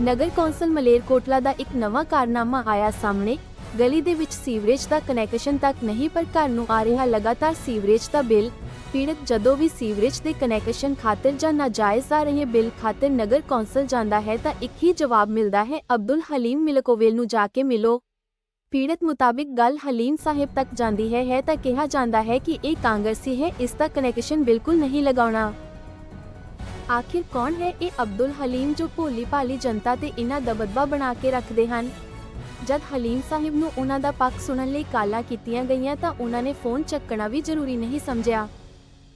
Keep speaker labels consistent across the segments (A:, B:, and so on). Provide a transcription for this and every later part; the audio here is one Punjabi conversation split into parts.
A: ਨਗਰ ਕੌਂਸਲ ਮਲੇਰਕੋਟਲਾ ਦਾ ਇੱਕ ਨਵਾਂ ਕਾਰਨਾਮਾ ਆਇਆ ਸਾਹਮਣੇ। ਗਲੀ ਦੇ ਵਿੱਚ ਸੀਵਰੇਜ ਦਾ ਕਨੈਕਸ਼ਨ ਤੱਕ ਨਹੀਂ, ਪਰ ਘਰ ਨੂੰ ਆ ਰਿਹਾ ਲਗਾਤਾਰ ਸੀਵਰੇਜ ਦਾ ਬਿੱਲ। ਪੀੜਤ ਜਦੋਂ ਵੀ ਸੀਵਰੇਜ ਦੇ ਕਨੈਕਸ਼ਨ ਖਾਤਰ ਜਾਂ ਨਾਜਾਇਜ਼ ਆ ਰਹੇ ਬਿੱਲ ਖਾਤਰ ਨਗਰ ਕੌਂਸਲ ਜਾਂਦਾ ਹੈ ਤਾਂ ਇੱਕ ਹੀ ਜਵਾਬ ਮਿਲਦਾ ਹੈ, ਅਬਦੁਲ ਹਲੀਮ ਮਿਲਕੋਵੇਲ ਨੂੰ ਜਾ ਕੇ ਮਿਲੋ। ਪੀੜਤ ਮੁਤਾਬਿਕ ਗੱਲ ਹਲੀਮ ਸਾਹਿਬ ਤੱਕ ਜਾਂਦੀ ਹੈ ਹੈ ਤਾਂ ਕਿਹਾ ਜਾਂਦਾ ਹੈ ਕਿ ਇਹ ਕਾਂਗਰਸੀ ਹੈ, ਇਸ ਦਾ ਕਨੈਕਸ਼ਨ ਬਿਲਕੁਲ ਨਹੀਂ ਲਗਾਉਣਾ। ਆਖਿਰ ਕੌਣ ਹੈ ਇਹ ਅਬਦੁਲ ਹਲੀਮ ਜੋ ਭੋਲੀ ਭਾਲੀ ਜਨਤਾ ਤੇ ਇਹਨਾਂ ਦਬਦਬਾ ਬਣਾ ਕੇ ਰੱਖਦੇ ਹਨ? ਜਦ ਹਲੀਮ ਸਾਹਿਬ ਨੂੰ ਉਹਨਾਂ ਦਾ ਪੱਖ ਸੁਣਨ ਲਈ ਕਾਲਾਂ ਕੀਤੀਆਂ ਗਈਆਂ ਤਾਂ ਉਹਨਾਂ ਨੇ ਫੋਨ ਚੱਕਣਾ ਵੀ ਜ਼ਰੂਰੀ ਨਹੀਂ ਸਮਝਿਆ।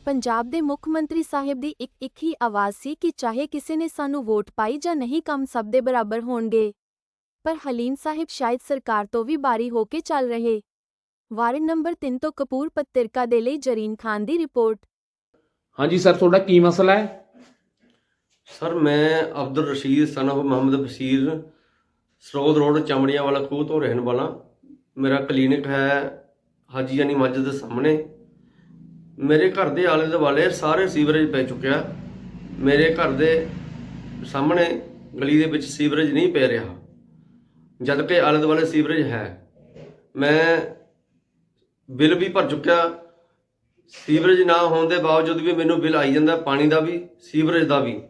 A: ਪੰਜਾਬ ਦੇ ਮੁੱਖ ਮੰਤਰੀ ਸਾਹਿਬ ਦੀ ਇੱਕ ਇੱਕ ਹੀ ਆਵਾਜ਼ ਸੀ ਕਿ ਚਾਹੇ ਕਿਸੇ ਨੇ ਸਾਨੂੰ ਵੋਟ ਪਾਈ ਜਾਂ ਨਹੀਂ ਕੰਮ ਸਭ ਦੇ ਬਰਾਬਰ ਹੋਣਗੇ। ਪਰ ਹਲੀਮ ਸਾਹਿਬ ਸ਼ਾਇਦ ਸਰਕਾਰ ਤੋਂ ਵੀ ਬਾਰੀ ਹੋ ਕੇ ਚੱਲ ਰਹੇ। ਵਾਰਡ ਨੰਬਰ 3 ਤੋਂ ਕਪੂਰ ਪੱਤਰਕਾ ਦੇ ਲਈ ਜਰੀਨ ਖਾਨ ਦੀ ਰਿਪੋਰਟ।
B: ਹਾਂਜੀ ਸਰ, ਤੁਹਾਡਾ ਕੀ ਮਸਲਾ ਹੈ?
C: ਸਰ, ਮੈਂ Abdul Rashid son of Muhammad Bashir Sarod road ਚਮੜੀਆਂ ਵਾਲਾ ਖੂਹ ਤੋਂ ਰਹਿਣ ਵਾਲਾ। ਮੇਰਾ ਕਲੀਨਿਕ ਹੈ ਹਾਜੀ ਜਾਨੀ ਮਸਜਿਦ ਦੇ ਸਾਹਮਣੇ। ਮੇਰੇ ਘਰ ਦੇ ਆਲੇ ਦੁਆਲੇ ਸਾਰੇ ਸੀਵਰੇਜ ਪੈ ਚੁੱਕਿਆ। ਮੇਰੇ ਘਰ ਦੇ ਸਾਹਮਣੇ ਗਲੀ ਦੇ ਵਿੱਚ ਸੀਵਰੇਜ ਨਹੀਂ ਪੈ ਰਿਹਾ। ਜਦ ਕਿ ਆਲੇ ਦੁਆਲੇ ਸੀਵਰੇਜ ਹੈ। ਮੈਂ ਬਿੱਲ ਵੀ ਭਰ ਚੁੱਕਿਆ। ਸੀਵਰੇਜ ਨਾ ਹੋਣ ਦੇ ਬਾਵਜੂਦ ਵੀ ਮੈਨੂੰ ਬਿੱਲ ਆਈ ਜਾਂਦਾ ਪਾਣੀ ਦਾ ਵੀ, ਸੀਵਰੇਜ ਦਾ ਵੀ।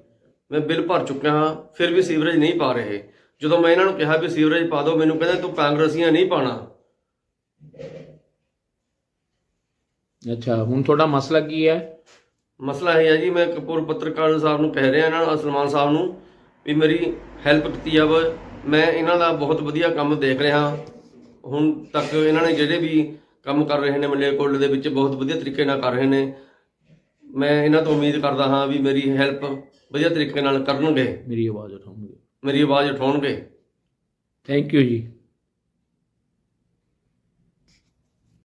C: ਮੈਂ ਬਿੱਲ ਭਰ ਚੁੱਕਿਆ ਹਾਂ ਫਿਰ ਵੀ ਸੀਵਰੇਜ ਨਹੀਂ ਪਾ ਰਹੇ। ਜਦੋਂ ਮੈਂ ਇਹਨਾਂ ਨੂੰ ਕਿਹਾ ਵੀ ਸੀਵਰੇਜ ਪਾ ਦਿਓ ਮੈਨੂੰ ਕਹਿੰਦੇ ਤੂੰ ਕਾਂਗਰਸੀਆਂ ਨਹੀਂ ਪਾਣਾ।
B: ਅੱਛਾ ਹੁਣ ਤੁਹਾਡਾ ਮਸਲਾ ਕੀ ਹੈ?
C: ਮਸਲਾ ਇਹ ਹੈ ਜੀ ਮੈਂ ਕਪੂਰ ਪੱਤਰਕਾਰ ਸਾਹਿਬ ਨੂੰ ਕਹਿ ਰਿਹਾ ਇਹਨਾਂ ਨੂੰ ਸਲਮਾਨ ਸਾਹਿਬ ਨੂੰ ਵੀ ਮੇਰੀ ਹੈਲਪ ਕੀਤੀ ਜਾਵੇ। ਮੈਂ ਇਹਨਾਂ ਦਾ ਬਹੁਤ ਵਧੀਆ ਕੰਮ ਦੇਖ ਰਿਹਾ ਹੁਣ ਤੱਕ ਇਹਨਾਂ ਨੇ ਜਿਹੜੇ ਵੀ ਕੰਮ ਕਰ ਰਹੇ ਨੇ ਮਲੇਰਕੋਟਲੇ ਦੇ ਵਿੱਚ ਬਹੁਤ ਵਧੀਆ ਤਰੀਕੇ ਨਾਲ ਕਰ ਰਹੇ ਨੇ। ਮੈਂ ਇਹਨਾਂ ਤੋਂ ਉਮੀਦ ਕਰਦਾ ਹਾਂ ਵੀ ਮੇਰੀ ਹੈਲਪ ਵਧੀਆ ਤਰੀਕੇ ਨਾਲ ਕਰਨਗੇ।
B: ਮੇਰੀ ਆਵਾਜ਼ ਉਠਾਉਂਗੇ
C: ਮੇਰੀ ਆਵਾਜ਼ ਉਠਾਉਣਗੇ।
B: ਥੈਂਕ ਯੂ ਜੀ।